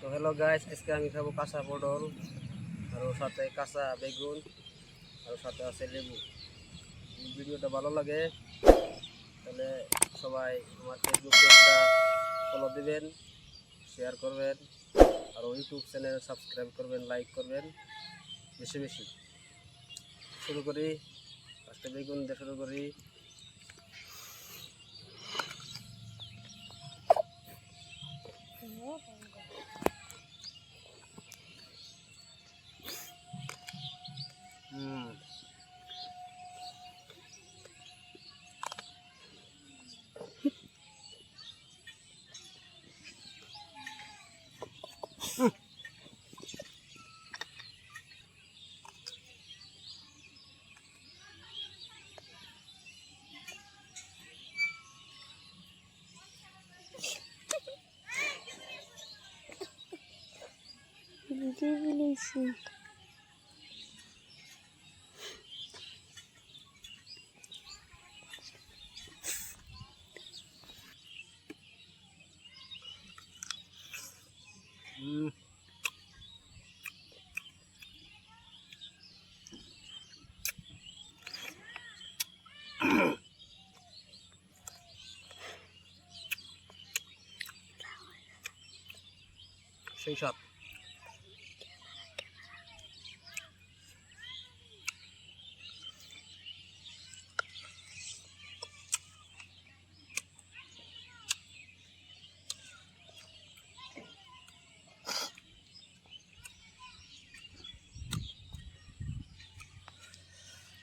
তো hello guys আজকে আমি খাব কাঁচা পটল, আর সাথে কাঁচা বেগুন, আর সাথে আছে লেবু। ভিডিওটা ভালো লাগে, তাহলে সবাই আমার ফেসবুক পেজটা ফলো দিবেন শেয়ার করবেন, আর ইউটিউব চ্যানেল সাবস্ক্রাইব করবেন লাইক করবেন, বেশি বেশি। শুরু করি ফার্স্টে বেগুন দিয়ে শুরু করি। 음. Did you really see? Ừ. Xây sập